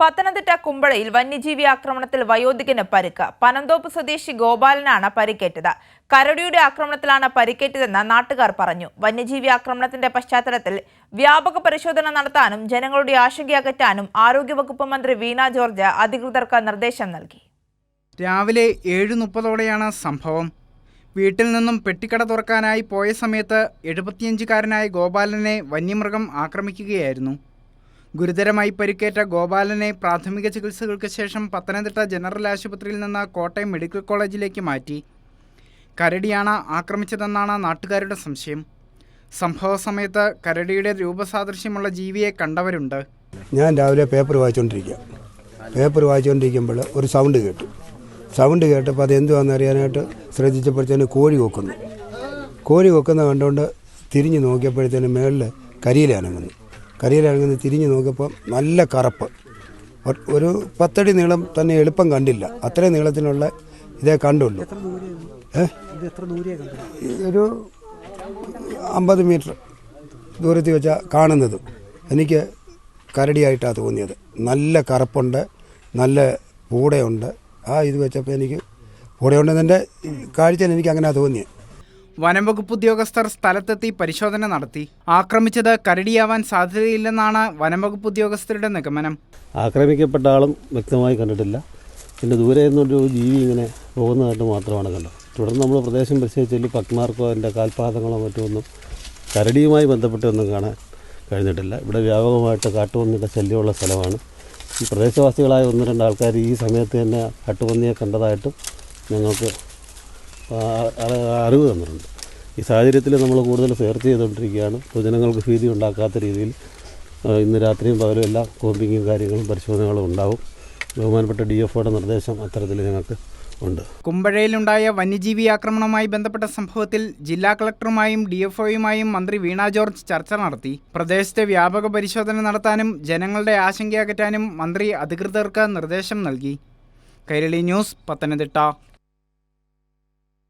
പത്തനംതിട്ട കുമ്പഴയിൽ വന്യജീവി ആക്രമണത്തിൽ വയോധികന് പരിക്ക്. പനന്തോപ്പ് സ്വദേശി ഗോപാലനാണ് പരിക്കേറ്റത്. കരടിയുടെ ആക്രമണത്തിലാണ് പരിക്കേറ്റതെന്ന് നാട്ടുകാർ പറഞ്ഞു. വന്യജീവി ആക്രമണത്തിന്റെ പശ്ചാത്തലത്തിൽ വ്യാപക പരിശോധന നടത്താനും ജനങ്ങളുടെ ആശങ്ക അകറ്റാനും ആരോഗ്യവകുപ്പ് മന്ത്രി വീണ ജോർജ് അധികൃതർക്ക് നിർദ്ദേശം നൽകി. രാവിലെ ഏഴ് മുപ്പതോടെയാണ് സംഭവം. വീട്ടിൽ നിന്നും പെട്ടിക്കട തുറക്കാനായി പോയ സമയത്ത് എഴുപത്തിയഞ്ചുകാരനായ ഗോപാലനെ വന്യമൃഗം ആക്രമിക്കുകയായിരുന്നു. ഗുരുതരമായി പരിക്കേറ്റ ഗോപാലനെ പ്രാഥമിക ചികിത്സകൾക്ക് ശേഷം പത്തനംതിട്ട ജനറൽ ആശുപത്രിയിൽ നിന്ന് കോട്ടയം മെഡിക്കൽ കോളേജിലേക്ക് മാറ്റി. കരടിയാണ് ആക്രമിച്ചതെന്നാണ് നാട്ടുകാരുടെ സംശയം. സംഭവ സമയത്ത് കരടിയുടെ രൂപസാദൃശ്യമുള്ള ജീവിയെ കണ്ടവരുണ്ട്. ഞാൻ രാവിലെ പേപ്പർ വായിച്ചുകൊണ്ടിരിക്കുക പേപ്പർ വായിച്ചുകൊണ്ടിരിക്കുമ്പോൾ ഒരു സൗണ്ട് കേട്ടു. സൗണ്ട് കേട്ടപ്പോൾ അത് എന്തുവാണെന്ന് അറിയാനായിട്ട് ശ്രദ്ധിച്ചപ്പോഴത്തേന് കോഴി കൊക്കുന്നു. കോഴി കൊക്കുന്ന കണ്ടുകൊണ്ട് തിരിഞ്ഞു നോക്കിയപ്പോഴത്തേന് മേളിൽ കരിയിലനങ്ങുന്നു കരിയിലനങ്ങുന്ന തിരിഞ്ഞ് നോക്കിയപ്പോൾ നല്ല കറുപ്പ്. ഒരു പത്തടി നീളം തന്നെ എളുപ്പം കണ്ടില്ല. അത്രയും നീളത്തിനുള്ള ഇതേ കണ്ടുള്ളൂ. ഒരു അമ്പത് മീറ്റർ ദൂരത്തിൽ വെച്ചാൽ കാണുന്നത്. എനിക്ക് കരടിയായിട്ടാണ് തോന്നിയത്. നല്ല കറുപ്പുണ്ട് നല്ല പൂടയുണ്ട്. ആ ഇത് വെച്ചപ്പോൾ എനിക്ക് പൂടയുണ്ടെന്നെ കാഴ്ച എനിക്ക് അങ്ങനെ തോന്നിയത് വനംവകുപ്പ് ഉദ്യോഗസ്ഥർ സ്ഥലത്തെത്തി പരിശോധന നടത്തി. ആക്രമിച്ചത് കരടിയാവാൻ സാധ്യതയില്ലെന്നാണ് വനംവകുപ്പ് ഉദ്യോഗസ്ഥരുടെ നിഗമനം. ആക്രമിക്കപ്പെട്ട ആളും വ്യക്തമായി കണ്ടിട്ടില്ല. പിന്നെ ദൂരെ നിന്നൊരു ജീവി ഇങ്ങനെ പോകുന്നതായിട്ട് മാത്രമാണ് കണ്ടത്. തുടർന്ന് നമ്മൾ പ്രദേശം പരിശോധിച്ചാൽ പക്മാർക്കോ അതിന്റെ കാൽപാദങ്ങളോ മറ്റോ ഒന്നും കരടിയുമായി ബന്ധപ്പെട്ടൊന്നും കാണാൻ കഴിഞ്ഞിട്ടില്ല. ഇവിടെ വ്യാപകമായിട്ട് കാട്ടുപന്നിയുടെ ശല്യമുള്ള സ്ഥലമാണ്. ഈ പ്രദേശവാസികളായ ഒന്ന് രണ്ട് ആൾക്കാർ ഈ സമയത്ത് തന്നെ കാട്ടുപന്നിയെ കണ്ടതായിട്ടും ഞങ്ങൾക്ക് അറിവ് തന്നിട്ടുണ്ട്. ഈ സാഹചര്യത്തിൽ നമ്മൾ കൂടുതൽ സെർച്ച് ചെയ്തുകൊണ്ടിരിക്കുകയാണ്. പൊതുജനങ്ങൾക്ക് ഭീതി ഉണ്ടാക്കാത്ത രീതിയിൽ ഇന്ന് രാത്രിയും പകലും എല്ലാം കോമ്പിങ്ങും കാര്യങ്ങളും പരിശോധനകളും ഉണ്ടാവും. ബഹുമാനപ്പെട്ട ഡി എഫ്ഒയുടെ നിർദ്ദേശം അത്തരത്തിൽ ഞങ്ങൾക്ക് ഉണ്ട്. കുമ്പഴയിലുണ്ടായ വന്യജീവി ആക്രമണവുമായി ബന്ധപ്പെട്ട സംഭവത്തിൽ ജില്ലാ കളക്ടറുമായും ഡി എഫ് ഒയുമായും മന്ത്രി വീണ ജോർജ് ചർച്ച നടത്തി. പ്രദേശത്തെ വ്യാപക പരിശോധന നടത്താനും ജനങ്ങളുടെ ആശങ്ക അകറ്റാനും മന്ത്രി അധികൃതർക്ക് നിർദ്ദേശം നൽകി. കൈരളി ന്യൂസ് പത്തനംതിട്ട.